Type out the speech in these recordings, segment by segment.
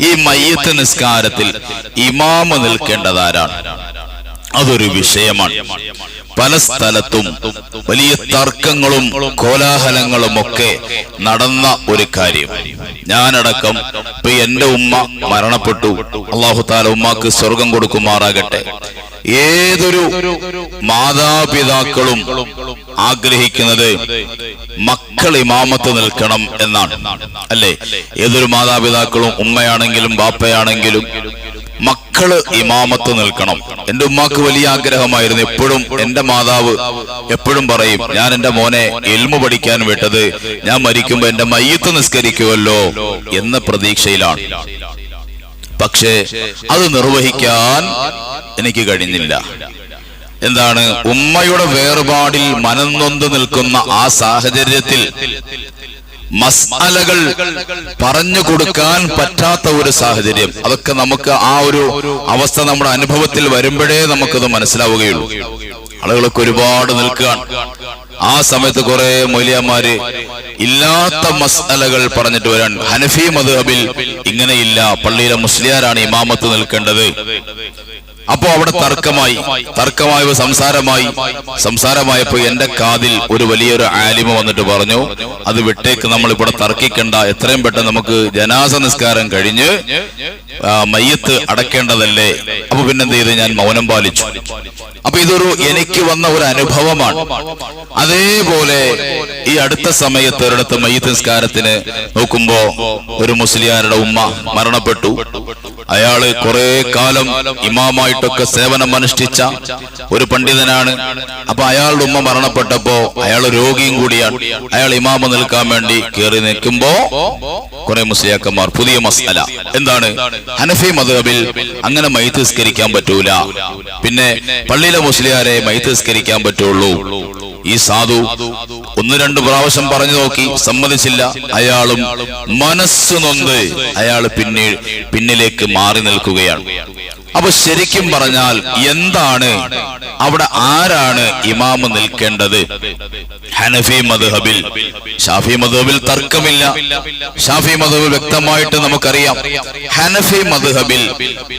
ഈ മയ്യത്ത് നിസ്കാരത്തിൽ ഇമാമ നിൽക്കേണ്ടതാരാണ്? അതൊരു വിഷയമാണ്. പല സ്ഥലത്തും വലിയ തർക്കങ്ങളും കോലാഹലങ്ങളും ഒക്കെ നടന്ന ഒരു കാര്യം. ഞാനടക്കം ഇപ്പൊ എന്റെ ഉമ്മ മരണപ്പെട്ടു. അള്ളാഹു താല ഉമ്മാക്ക് സ്വർഗം കൊടുക്കുമാറാകട്ടെ. ഏതൊരു മാതാപിതാക്കളും ആഗ്രഹിക്കുന്നത് മക്കൾ ഇമാമത്ത് നിൽക്കണം എന്നാണ്. അല്ലേ? ഏതൊരു മാതാപിതാക്കളും ഉമ്മയാണെങ്കിലും ബാപ്പയാണെങ്കിലും മക്കൾ ഇമാമത്ത് നിൽക്കണം. എന്റെ ഉമ്മാക്ക് വലിയ ആഗ്രഹമായിരുന്നു. എപ്പോഴും എന്റെ മാതാവ് എപ്പോഴും പറയും ഞാൻ എന്റെ മോനെ എൽമു പഠിക്കാൻ വിട്ടത് ഞാൻ മരിക്കുമ്പോ എന്റെ മയ്യത്ത് നിസ്കരിക്കുമല്ലോ എന്ന പ്രതീക്ഷയിലാണ്. പക്ഷേ അത് നിർവഹിക്കാൻ എനിക്ക് കഴിഞ്ഞില്ല. എന്താണ് ഉമ്മയുടെ വേർപാടിൽ മനംനൊന്ത് നിൽക്കുന്ന ആ സാഹചര്യത്തിൽ മസാലകൾ പറഞ്ഞു കൊടുക്കാൻ പറ്റാത്ത ഒരു സാഹചര്യം. അതൊക്കെ നമുക്ക് ആ ഒരു അവസ്ഥ നമ്മുടെ അനുഭവത്തിൽ വരുമ്പോഴേ നമുക്കത് മനസ്സിലാവുകയുള്ളൂ. ആളുകളൊക്കെ ഒരുപാട് നിൽക്കുകയാണ്. ആ സമയത്ത് കുറെ മൊലിയന്മാര് ഇല്ലാത്ത മസാലകൾ പറഞ്ഞിട്ട് വരാൻ ഹനഫി മധുഹബിൽ ഇങ്ങനെയില്ല. പള്ളിയിലെ മുസ്ലിയാരാണ് ഇമാമത്ത് നിൽക്കേണ്ടത്. അപ്പോ അവിടെ തർക്കമായി. തർക്കമായ. സംസാരമായി. സംസാരമായപ്പോ എന്റെ കാതിൽ ഒരു വലിയൊരു ആലിമ വന്നിട്ട് പറഞ്ഞു അത് വിട്ടേക്ക് നമ്മൾ ഇവിടെ തർക്കിക്കണ്ട. എത്രയും പെട്ടെന്ന് നമുക്ക് ജനാസ നിസ്കാരം കഴിഞ്ഞ് മയ്യത്ത് അടക്കേണ്ടതല്ലേ? അപ്പൊ പിന്നെന്ത് ചെയ്ത് ഞാൻ മൗനം പാലിച്ചു. അപ്പൊ ഇതൊരു എനിക്ക് വന്ന ഒരു അനുഭവമാണ്. അതേപോലെ ഈ അടുത്ത സമയത്ത് ഒരിടത്ത് മയ്യത്ത് നിസ്കാരത്തിന് നോക്കുമ്പോ ഒരു മുസ്ലിയാരുടെ ഉമ്മ മരണപ്പെട്ടു. അയാൾ കുറെ കാലം ഇമാമായിട്ടൊക്കെ സേവനം അനുഷ്ഠിച്ച ഒരു പണ്ഡിതനാണ്. അപ്പൊ അയാളുടെ ഉമ്മ മരണപ്പെട്ടപ്പോ അയാൾ രോഗിയും കൂടിയാണ്. അയാൾ ഇമാമ നിൽക്കാൻ വേണ്ടി കയറി നിൽക്കുമ്പോ കുറെ മുസ്ലിയാക്കന്മാർ പുതിയ മസാല എന്താണ്? ഹനഫി മധുബിൽ അങ്ങനെ മൈത്തിസ്കരിക്കാൻ പറ്റൂല. പിന്നെ പള്ളിയിലെ മുസ്ലിയാരെ മൈത്തിസ്കരിക്കാൻ പറ്റുള്ളൂ. ഈ സാധു ഒന്ന് രണ്ട് പ്രാവശ്യം പറഞ്ഞു നോക്കി സമ്മതിച്ചില്ല. അയാളും മനസ്സു നൊന്ത് അയാൾ പിന്നെ പിന്നിലേക്ക് മാറി നിൽക്കുകയാണ്. അപ്പൊ ശരിക്കും പറഞ്ഞാൽ എന്താണ്? അവിടെ ആരാണ് ഇമാമ് നിൽക്കേണ്ടത്? ഹനഫി മദ്ഹബിൽ. ഷാഫി മദ്ഹബിൽ തർക്കമില്ല. ഷാഫി മദ്ഹബിൽ വ്യക്തമായിട്ട് നമുക്കറിയാം. ഹനഫി മദ്ഹബിൽ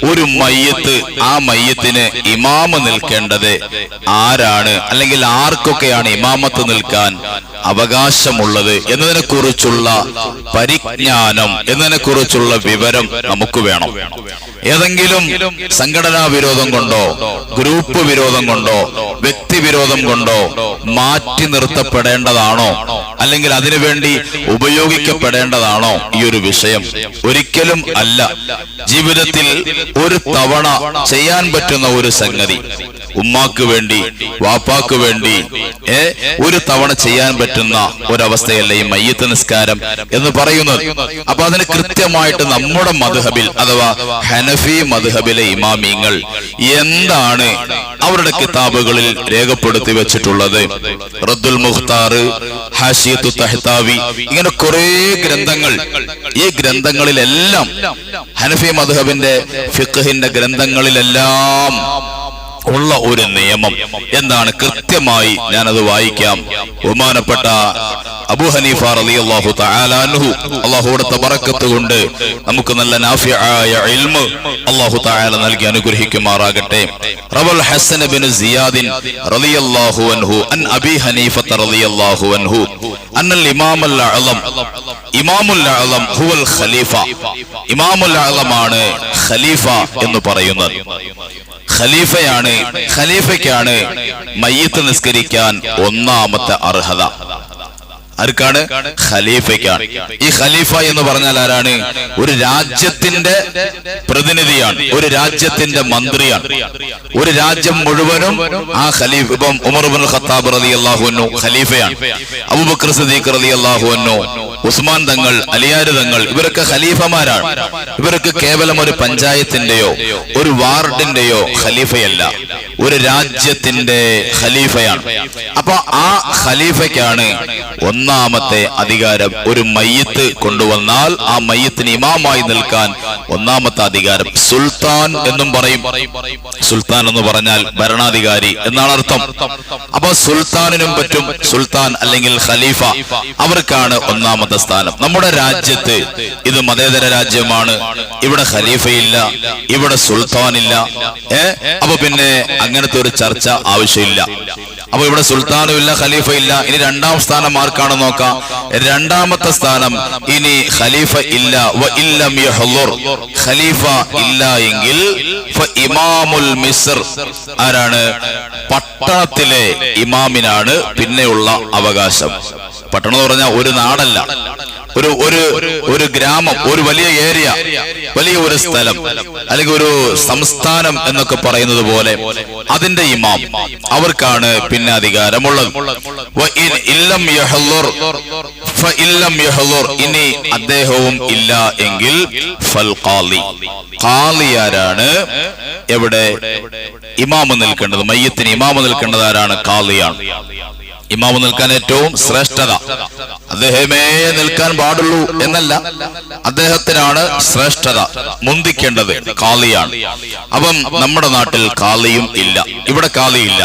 ഒരു മയ്യത്ത് ആ മയ്യത്തിന് ഇമാമ് നിൽക്കേണ്ടത് ആരാണ്? അല്ലെങ്കിൽ ആർക്കൊക്കെയാണ് ഇമാമത്ത് നിൽക്കാൻ അവകാശമുള്ളത് എന്നതിനെ കുറിച്ചുള്ള പരിജ്ഞാനം എന്നതിനെ കുറിച്ചുള്ള വിവരം നമുക്ക് വേണം. ഏതെങ്കിലും സംഘടനാ വിരോധം കൊണ്ടോ ഗ്രൂപ്പ് വിരോധം കൊണ്ടോ വ്യക്തി വിരോധം കൊണ്ടോ മാറ്റി നിർത്തപ്പെടേണ്ടതാണോ? അല്ലെങ്കിൽ അതിനുവേണ്ടി ഉപയോഗിക്കപ്പെടേണ്ടതാണോ ഈ ഒരു വിഷയം? ഒരിക്കലും അല്ല. ജീവിതത്തിൽ ഒരു തവണ ചെയ്യാൻ പറ്റുന്ന ഒരു സംഗതി. ഉമ്മാക്ക് വേണ്ടി വാപ്പാക്ക് വേണ്ടി ഏ? ഒരു തവണ ചെയ്യാൻ പറ്റുന്ന ഒരവസ്ഥയല്ല ഈ മയ്യത്ത് നിസ്കാരം എന്ന് പറയുന്നത്? അപ്പൊ അതിന് കൃത്യമായിട്ട് നമ്മുടെ മധുഹബിൽ അഥവാ ഹനഫി മധുഹബിലെ ഇമാമിങ്ങൾ എന്താണ് അവരുടെ കിതാബുകളിൽ രേഖപ്പെടുത്തി വെച്ചിട്ടുള്ളത്. റദ്ദുൽ മുഖ്താർ ഹാഷിയത്തു തഹ്താവി ഇങ്ങനെ കുറെ ഗ്രന്ഥങ്ങൾ. ഈ ഗ്രന്ഥങ്ങളിലെല്ലാം ഹനഫി മധുഹബിന്റെ ഫിഖഹിന്റെ ഗ്രന്ഥങ്ങളിലെല്ലാം ഉള്ള ഒരു നിയമം. എന്താണ്? കൃത്യമായി ഞാനത് വായിക്കാം. ബഹുമാനപ്പെട്ട അബു ഹനീഫ റളിയല്ലാഹു തആല അൻഹു. അല്ലാഹുവിന്റെ ബറക്കത്ത് കൊണ്ട് നമുക്ക് നല്ല നാഫിയായ ഇൽമ് അല്ലാഹു തആല നൽകി അനുഗ്രഹിക്കുമാറാകട്ടെ. റവൽ ഹസൻ ബിൻ സിയാദിൻ റളിയല്ലാഹു അൻഹു അൻ അബി ഹനീഫ റളിയല്ലാഹു അൻഹു. അന്നൽ ഇമാമുൽ അഅലം ഇമാമുൽ അഅലം ഹുവൽ ഖലീഫ. ഇമാമുൽ അഅലമാണ് ഖലീഫ എന്ന് പറയുന്നത്. ഖലീഫയാണ് ഖലീഫയ്ക്കാണ് മയ്യത്ത് നിസ്കരിക്കാൻ ഒന്നാമത്തെ അർഹത. ആർക്കാണ്? ഖലീഫയ്ക്കാണ്. ഈ ഖലീഫ എന്ന് പറഞ്ഞാൽ ആരാണ്? ഒരു രാജ്യത്തിന്റെ പ്രതിനിധിയാണ്. ഒരു രാജ്യത്തിന്റെ മന്ത്രിയാണ്. ഒരു രാജ്യം മുഴുവനും ആ ഖലീഫ് ഇപ്പം ഉമർ ബിൻ ഖത്താബ് റളിയല്ലാഹു അൻഹു ഖലീഫയാണ്. അബൂബക്കർ സിദ്ദീഖ് റളിയല്ലാഹു അൻഹു ഉസ്മാൻ തങ്ങൾ അലിയാർ തങ്ങൾ ഇവരൊക്കെ ഖലീഫമാരാണ്. ഇവർക്ക് കേവലം ഒരു പഞ്ചായത്തിന്റെയോ ഒരു വാർഡിന്റെയോ ഖലീഫയല്ല. ഒരു രാജ്യത്തിന്റെ ഖലീഫയാണ്. അപ്പൊ ആ ഖലീഫയ്ക്കാണ് ഒന്നാമത്തെ അധികാരം. ഒരു മയ്യത്ത് കൊണ്ടുവന്നാൽ ആ മയ്യത്തിന് ഇമാമായി നിൽക്കാൻ ഒന്നാമത്തെ അധികാരം. സുൽത്താൻ എന്നും പറയും. സുൽത്താൻ എന്ന് പറഞ്ഞാൽ ഭരണാധികാരി എന്നാണ് അർത്ഥം. അപ്പൊ സുൽത്താനിനും പറ്റും സുൽത്താൻ അല്ലെങ്കിൽ ഖലീഫ. അവർക്കാണ് ഒന്നാമത്തെ മൂന്നാമത്തെ സ്ഥാനം. നമ്മുടെ രാജ്യത്ത് ഇത് മതേതര രാജ്യമാണ്. ഇവിടെ ഖലീഫയില്ല ഇവിടെ സുൽത്താനില്ല. ഏ? അപ്പൊ പിന്നെ അങ്ങനത്തെ ഒരു ചർച്ച ആവശ്യമില്ല. അപ്പൊ ഇവിടെ സുൽത്താനും ഇല്ല ഖലീഫ ഇല്ല. ഇനി രണ്ടാം സ്ഥാനം ആർക്കാണ് നോക്കാം? രണ്ടാമത്തെ സ്ഥാനം ഇനി ഖലീഫ ഇല്ല. ഇല്ലം ഖലീഫ ഇല്ല എങ്കിൽ ഇമാമുൽ മിസ്ർ ആരാണ്? പട്ടണത്തിലെ ഇമാമിനാണ് പിന്നെയുള്ള അവകാശം. പട്ടണം എന്ന് പറഞ്ഞാൽ ഒരു നാടല്ല. ഒരു ഒരു ഒരു ഗ്രാമം ഒരു വലിയ ഏരിയ വലിയ ഒരു സ്ഥലം അല്ലെങ്കിൽ ഒരു സംസ്ഥാനം എന്നൊക്കെ പറയുന്നത് പോലെ അതിന്റെ ഇമാം അവർക്കാണ് പിന്നെ അധികാരമുള്ളത്. ഇനി അദ്ദേഹവും ഇല്ല എങ്കിൽ ആരാണ്? എവിടെ? ഇമാമ് നിൽക്കേണ്ടത് മയ്യത്തിന് ഇമാമ് നിൽക്കേണ്ടത് ആരാണ്? ഖാലിയാണ്. ഇമാമ് നിൽക്കാൻ ഏറ്റവും ശ്രേഷ്ഠത. അദ്ദേഹമേ നിൽക്കാൻ പാടുള്ളൂ എന്നല്ല അദ്ദേഹത്തിനാണ് ശ്രേഷ്ഠത മുന്തിക്കേണ്ടത് കാളിയാണ് അപ്പം നമ്മുടെ നാട്ടിൽ കാളിയും ഇല്ല ഇവിടെ കാളിയില്ല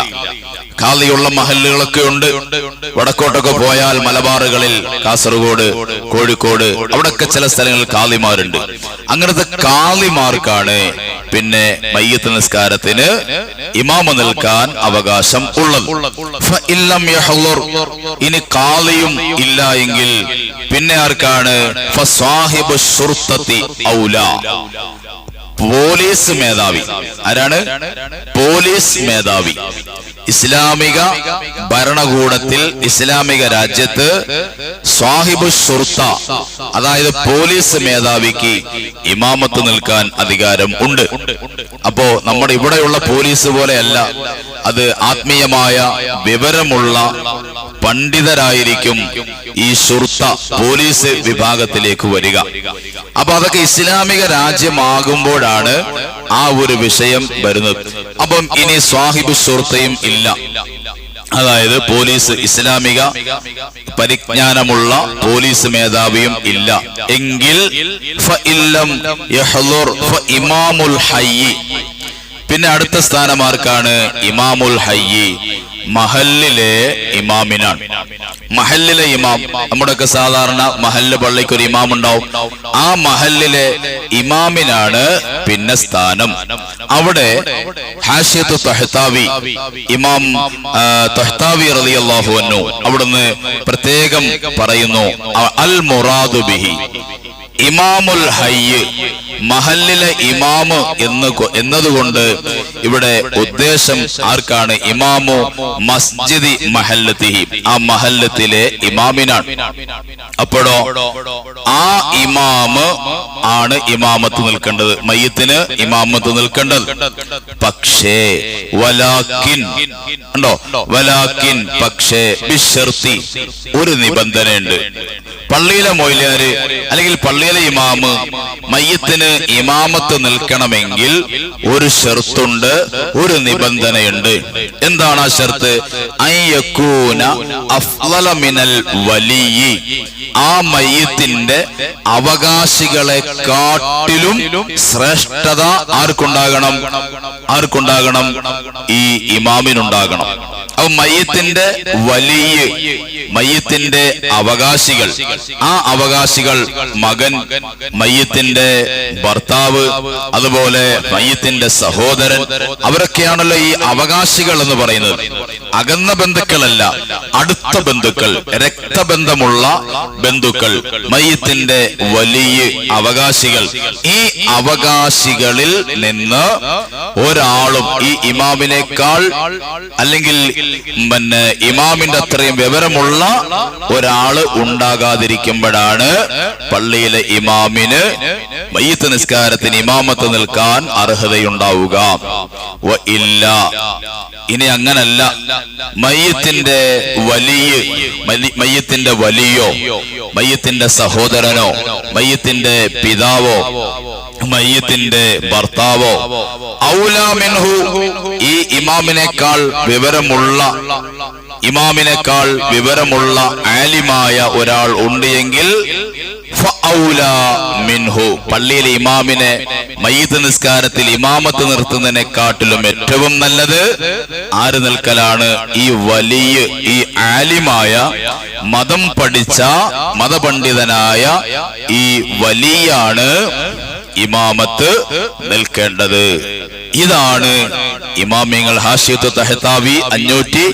കാളിയുള്ള മഹല്ലുകളൊക്കെ ഉണ്ട്. വടക്കോട്ടൊക്കെ പോയാൽ മലബാറുകളിൽ കാസർഗോഡ് കോഴിക്കോട് അവിടെയൊക്കെ ചില സ്ഥലങ്ങളിൽ കാളിമാരുണ്ട് അങ്ങനത്തെ കാളിമാർക്കാണ് പിന്നെ മയ്യത്ത് നിസ്കാരത്തിന് ഇമാമ നിൽക്കാൻ അവകാശം ഉള്ളത്. ഇനി കാളിയും ഇല്ല എങ്കിൽ പിന്നെ ആർക്കാണ്? ഔലാ. പോലീസ് മേധാവി. ആരാണ്? പോലീസ് മേധാവി. ഇസ്ലാമിക ഭരണകൂടത്തിൽ ഇസ്ലാമിക രാജ്യത്ത് സ്വാഹിബു സുർത്ത അതായത് പോലീസ് മേധാവിക്ക് ഇമാമത്ത് നിൽക്കാൻ അധികാരം ഉണ്ട്. അപ്പോ നമ്മുടെ ഇവിടെയുള്ള പോലീസ് പോലെയല്ല. അത് ആത്മീയമായ വിവരമുള്ള പണ്ഡിതരായിരിക്കും ഈ സുർത്ത പോലീസ് വിഭാഗത്തിലേക്ക് വരിക. അപ്പൊ അതൊക്കെ ഇസ്ലാമിക രാജ്യമാകുമ്പോഴാണ് ആ ഒരു വിഷയം വരുന്നത്. അപ്പം ഇനി സ്വാഹിബ് സുർത്തയും ഇല്ല. അതായത് പോലീസ് ഇസ്ലാമിക പരിജ്ഞാനമുള്ള പോലീസ് മേധാവിയും ഇല്ല. എങ്കിൽ ഇമാമുൽ പിന്നെ അടുത്ത സ്ഥാനം ആർക്കാണ്? ഇമാമുൽ ഹയ്യി. മഹല്ലിലെ ഇമാമിനാണ്. മഹല്ലിലെ ഇമാം. നമ്മുടെയൊക്കെ സാധാരണ മഹല്ല് പള്ളിക്ക് ഒരു ഇമാം ഉണ്ടാവും. ആ മഹല്ലിലെ ഇമാമിനാണ് പിന്നെ സ്ഥാനം. അവിടെ തഹ്താവി ഇമാം തഹ്താവി അൻഹു അവിടുന്ന് പ്രത്യേകം പറയുന്നു അൽ മുറാദു ബിഹി. ഇമാമുൽ ഹയ്യ് മഹല്ലിലെ ഇമാമ് എന്ന് എന്നതുകൊണ്ട് ഇവിടെ ഉദ്ദേശം ആർക്കാണ്? ഇമാമു മസ്ജിദി മഹല്ലത്തിഹി. ആ മഹല്ലത്തിലെ ഇമാമിനാണ്. അപ്പോഴോ ആ ഇമാമ് ആണ് ഇമാമത്ത് നിൽക്കേണ്ടത്. മയ്യത്തിന് ഇമാമത്ത് നിൽക്കേണ്ടത്. പക്ഷേ വലാക്കിൻ ഉണ്ടോ? വലാക്കിൻ പക്ഷേ ബിഷർത്തി ഒരു നിബന്ധനയുണ്ട്. പള്ളിയിലെ മൊയിലാര് അല്ലെങ്കിൽ പള്ളിയിലെ ഇമാമ് മയ്യത്തിന് ഇമാമത്ത് നിൽക്കണമെങ്കിൽ ഒരു ഷെർത്തുണ്ട് ഒരു നിബന്ധനയുണ്ട്. എന്താണ് ആ ഷെർത്ത്? വലിയി. ആ മയ്യത്തിന്റെ അവകാശികളെ കാട്ടിലും ശ്രേഷ്ഠത ആർക്കുണ്ടാകണം? ആർക്കുണ്ടാകണം? ഈ ഇമാമിനുണ്ടാകണം. അപ്പൊ മയ്യത്തിന്റെ വലിയ മയ്യത്തിന്റെ അവകാശികൾ ആ അവകാശികൾ മകൻ മയ്യത്തിന്റെ ഭർത്താവ് അതുപോലെ മയ്യത്തിന്റെ സഹോദരൻ അവരൊക്കെയാണല്ലോ ഈ അവകാശികൾ എന്ന് പറയുന്നത്. അകന്ന ബന്ധുക്കളല്ല അടുത്ത ബന്ധുക്കൾ രക്തബന്ധമുള്ള ബന്ധുക്കൾ മയ്യത്തിന്റെ വലിയ അവകാശികൾ. ഈ അവകാശികളിൽ നിന്ന് ഒരാളും ഈ ഇമാമിനേക്കാൾ അല്ലെങ്കിൽ പിന്നെ ഇമാമിന്റെ അത്രയും വിവരമുള്ള ഒരാൾ ഉണ്ടാകാതിരിക്കുമ്പോഴാണ് പള്ളിയിലെ ഇമാമിന് മയ്യത്ത് നിസ്കാരത്തിന് ഇമാമത്ത് നിൽക്കാൻ അർഹതയുണ്ടാവുക. ഇല്ല. ഇനി അങ്ങനല്ല. മയ്യത്തിന്റെ വലിയ മയ്യത്തിന്റെ വലിയോ മയ്യത്തിന്റെ സഹോദരനോ മയ്യത്തിന്റെ പിതാവോ മയ്യത്തിന്റെ ഭർത്താവോ ഔലാമിൻഹു ഈ ഇമാമിനേക്കാൾ വിവരമുള്ള ഇമാമിനേക്കാൾ വിവരമുള്ള ആലിമായ ഒരാൾ ഉണ്ട് എങ്കിൽ പള്ളിയിലെ ഇമാമിനെ മയ്യത്ത് നിസ്കാരത്തിൽ ഇമാമത്ത് നിർത്തുന്നതിനെക്കാട്ടിലും ഏറ്റവും നല്ലത് ആര് നിൽക്കലാണ്? ഈ വലിയ ഈ ആലിമായ മതം പഠിച്ച മതപണ്ഡിതനായ ഈ വലിയാണ് ഇമാമത്ത് നിൽക്കേണ്ടത്. ഇതാണ് ഇമാമിങ്ങൾ ഹാഷിയത്ത് തഹത്താവി അഞ്ഞൂറ്റി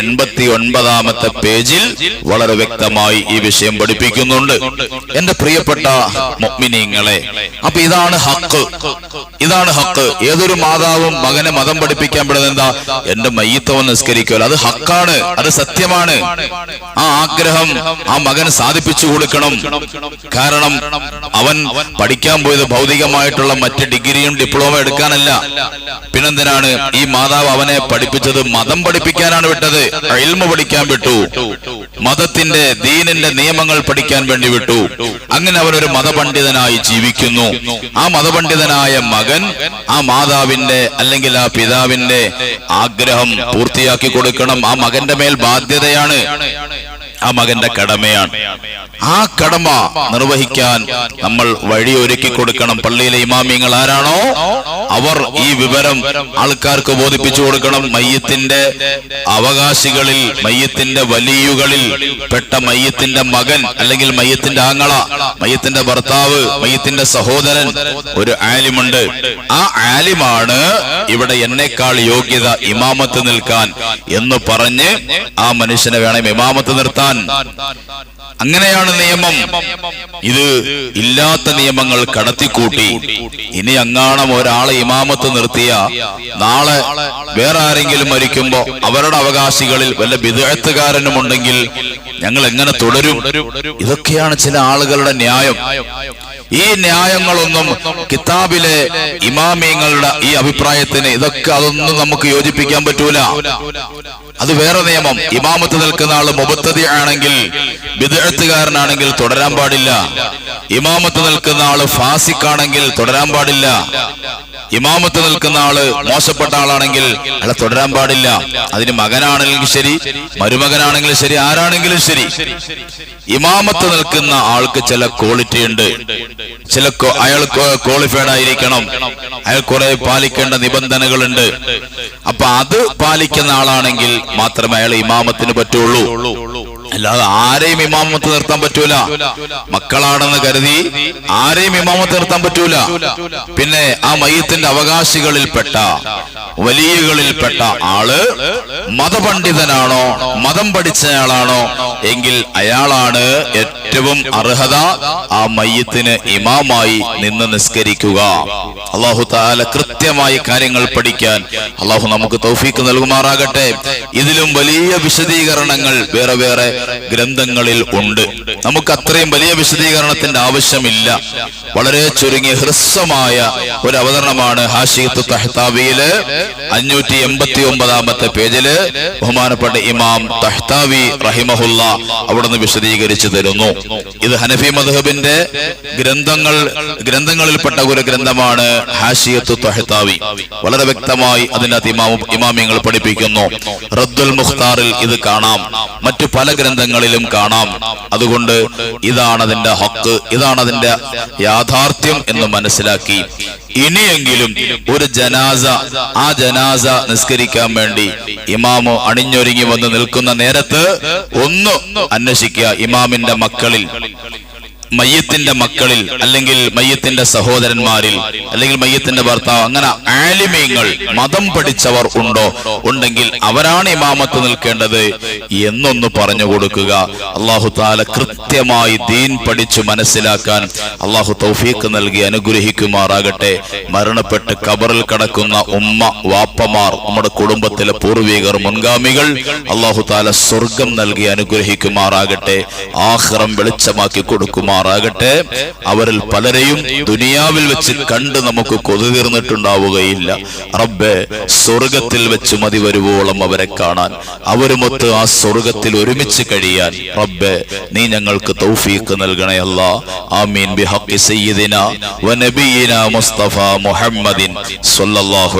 എൺപത്തി ഒൻപതാമത്തെ പേജിൽ വളരെ വ്യക്തമായി ഈ വിഷയം പഠിപ്പിക്കുന്നുണ്ട്. എന്റെ പ്രിയപ്പെട്ട മൊമിനിങ്ങളെ അപ്പൊ ഇതാണ് ഹക്ക് ഇതാണ് ഹക്ക് ഏതൊരു മാതാവും മകനെ മതം പഠിപ്പിക്കാൻ പെടുന്നത് എന്താ? എന്റെ മയ്യത്തവൻ നിസ്കരിക്കുമല്ലോ അത് ഹക്കാണ് അത് സത്യമാണ്. ആ ആഗ്രഹം ആ മകൻ സാധിപ്പിച്ചു കൊടുക്കണം. കാരണം അവൻ പഠിക്കാൻ പോയത് ഭൗതികമായിട്ടുള്ള മറ്റ് ഡിഗ്രിയും ഡിപ്ലോമ എടുക്കാനല്ല. പിന്നെന്തിനാണ്? ഈ മാതാവ് അവനെ പഠിപ്പിച്ചത് മതം പഠിപ്പിക്കാനാണ് വിട്ടത് ഇൽമ പഠിക്കാൻ വിട്ടു. മതത്തിന്റെ ദീനിന്റെ നിയമങ്ങൾ പഠിക്കാൻ വേണ്ടി വിട്ടു. അങ്ങനെ അവനൊരു മതപണ്ഡിതനായി ജീവിക്കുന്നു. ആ മതപണ്ഡിതനായ മകൻ ആ മാതാവിന്റെ അല്ലെങ്കിൽ ആ പിതാവിന്റെ ആഗ്രഹം പൂർത്തിയാക്കി കൊടുക്കണം. ആ മകന്റെ മേൽ ബാധ്യതയാണ്. ആ മകന്റെ കടമയാണ്. ആ കടമ നിർവഹിക്കാൻ നമ്മൾ വഴി ഒരുക്കി കൊടുക്കണം. പള്ളിയിലെ ഇമാമിയങ്ങൾ ആരാണോ? അവർ ഈ വിവരം ആൾക്കാർക്ക് ബോധിപ്പിച്ചു കൊടുക്കണം. മയ്യത്തിന്റെ അവകാശികളിൽ മയ്യത്തിന്റെ വലിയുകളിൽ പെട്ട മയ്യത്തിന്റെ മകൻ അല്ലെങ്കിൽ മയ്യത്തിന്റെ ആങ്ങള മയ്യത്തിന്റെ ഭർത്താവ് മയ്യത്തിന്റെ സഹോദരൻ ഒരു ആലിമുണ്ട്. ആ ആലിമാണ് ഇവിടെ എന്നെക്കാൾ യോഗ്യത ഇമാമത്ത് നിൽക്കാൻ എന്ന് പറഞ്ഞ് ആ മനുഷ്യനെ വേണം ഇമാമത്ത് നിർത്താൻ. അങ്ങനെയാണ് നിയമം. ഇത് ഇല്ലാത്ത നിയമങ്ങൾ കടത്തിക്കൂട്ടി. ഇനി അങ്ങാണം ഒരാളെ ഇമാമത്ത് നിർത്തിയ നാളെ വേറെ ആരെങ്കിലും മരിക്കുമ്പോ അവരുടെ അവകാശികളിൽ വല്ല വിദഗ്ധകാരനും ഉണ്ടെങ്കിൽ ഞങ്ങൾ എങ്ങനെ തുടരും? ഇതൊക്കെയാണ് ചില ആളുകളുടെ ന്യായം. ഈ ന്യായങ്ങളൊന്നും കിതാബിലെ ഇമാമിയങ്ങളുടെ ഈ അഭിപ്രായത്തിന് ഇതൊക്കെ അതൊന്നും നമുക്ക് യോജിപ്പിക്കാൻ പറ്റൂല. അത് വേറെ നിയമം. ഇമാമത്ത് നിൽക്കുന്ന ആൾ മുബത്തതി ആണെങ്കിൽ വിദഗ്ധകാരനാണെങ്കിൽ തുടരാൻ പാടില്ല. ഇമാമത്ത് നിൽക്കുന്ന ആൾ ഫാസിക്കാണെങ്കിൽ തുടരാൻ പാടില്ല. ഇമാമത്ത് നിൽക്കുന്ന ആൾ മോശപ്പെട്ട ആളാണെങ്കിൽ അയാളെ തുടരാൻ പാടില്ല. അതിന് മകനാണെങ്കിലും ശരി മരുമകനാണെങ്കിലും ശരി ആരാണെങ്കിലും ശരി. ഇമാമത്ത് നിൽക്കുന്ന ആൾക്ക് ചില ക്വാളിറ്റി ഉണ്ട്. ചില അയാൾ ക്വാളിഫൈഡ് ആയിരിക്കണം. അയാൾ കുറെ പാലിക്കേണ്ട നിബന്ധനകളുണ്ട്. അപ്പൊ അത് പാലിക്കുന്ന ആളാണെങ്കിൽ മാത്രമേ അയാൾ ഇമാമത്തിന് പറ്റുള്ളൂ. അല്ലാതെ ആരെയും ഇമാമത്ത് നിർത്താൻ പറ്റൂല. മക്കളാണെന്ന് കരുതി ആരെയും ഇമാമത്ത് നിർത്താൻ പറ്റൂല. പിന്നെ ആ മയ്യത്തിന്റെ അവകാശികളിൽപ്പെട്ട വലിയകളിൽപ്പെട്ട ആൾ മതപണ്ഡിതനാണോ മതം പഠിച്ചയാളാണോ എങ്കിൽ അയാളാണ് ഏറ്റവും അർഹത ആ മയ്യത്തിന് ഇമാമായി നിന്ന് നിസ്കരിക്കുക. അള്ളാഹു താല കൃത്യമായി കാര്യങ്ങൾ പഠിക്കാൻ അള്ളാഹു നമുക്ക് തൗഫീക്ക് നൽകുമാറാകട്ടെ. ഇതിലും വലിയ വിശദീകരണങ്ങൾ വേറെ വേറെ ഗ്രന്ഥങ്ങളിൽ ഉണ്ട്. നമുക്ക് അത്രയും വലിയ വിശദീകരണത്തിന്റെ ആവശ്യമില്ല. വളരെ ചുരുങ്ങിയ ഹ്രസ്വമായ ഒരു അവതരണമാണ് ഹാഷിത്ത് തഹ്താവിയിൽ അഞ്ഞൂറ്റി എൺപത്തി ഒമ്പതാമത്തെ പേജിൽ ബഹുമാനപ്പെട്ട ഇമാം തഹ്താവി റഹിമഹുല്ല അവിടുന്ന് വിശദീകരിച്ചു തരുന്നു. ഇത് ഹനഫി മദ്ഹബിന്റെ ഗ്രന്ഥങ്ങൾ ഗ്രന്ഥങ്ങളിൽപ്പെട്ട ഒരു ഗ്രന്ഥമാണ് ഹാഷിയത്ത് തഹ്താവി. വളരെ വ്യക്തമായി അതിനകത്ത് ഇമാം ഇമാമിയങ്ങൾ പഠിപ്പിക്കുന്നു. റദ്ദുൽ മുഖ്താറിൽ ഇത് കാണാം. മറ്റു പല ഗ്രന്ഥങ്ങളിലും കാണാം. അതുകൊണ്ട് ഇതാണ് അതിന്റെ ഹക്ക് ഇതാണ് അതിന്റെ യാഥാർത്ഥ്യം എന്ന് മനസ്സിലാക്കി. ഇനിയെങ്കിലും ഒരു ജനാസ ആ ജനാസ നിസ്കരിക്കാൻ വേണ്ടി ഇമാമോ അണിഞ്ഞൊരുങ്ങി വന്ന് നിൽക്കുന്ന നേരത്ത് ഒന്ന് അന്വേഷിക്കുക ഇമാമിന്റെ മക്കളിൽ. മയ്യത്തിന്റെ മക്കളിൽ അല്ലെങ്കിൽ മയ്യത്തിന്റെ സഹോദരന്മാരിൽ അല്ലെങ്കിൽ മയ്യത്തിന്റെ ഭർത്താവ് അങ്ങനെ ആലിമീങ്ങൾ മതം പഠിച്ചവർ ഉണ്ടോ? ഉണ്ടെങ്കിൽ അവരാണ് ഇമാമത്ത് നിൽക്കേണ്ടത് എന്നൊന്ന് പറഞ്ഞു കൊടുക്കുക. അള്ളാഹു താല കൃത്യമായി ദീൻ പഠിച്ചു മനസ്സിലാക്കാൻ അള്ളാഹു തൗഫീഖ് നൽകി അനുഗ്രഹിക്കുമാറാകട്ടെ. മരണപ്പെട്ട് കബറിൽ കിടക്കുന്ന ഉമ്മ വാപ്പമാർ നമ്മുടെ കുടുംബത്തിലെ പൂർവികർ മുൻഗാമികൾ അള്ളാഹു താല സ്വർഗം നൽകി അനുഗ്രഹിക്കുമാറാകട്ടെ. ആഹ്റം വെളിച്ചമാക്കി കൊടുക്കുമാറാകട്ടെ അവരിൽ പലരെയും ദുനിയാവിൽ വെച്ച് കണ്ട് നമുക്ക് കൊതു തീർന്നിട്ടുണ്ടാവുകയില്ല. റബ്ബെ സ്വർഗത്തിൽ വെച്ച് മതി വരുവോളം അവരെ കാണാൻ. അവരുമൊത്ത് ആ സ്വർഗത്തിൽ ഒരുമിച്ച് കഴിയാൻ. റബ്ബെ നീ ഞങ്ങൾക്ക് തൗഫീഖ് നൽകണേ അല്ലാ. ആമീൻ. ബിഹഖി സയ്യിദിന വനബിയിന മുസ്തഫ മുഹമ്മദിൻ സ്വല്ലല്ലാഹു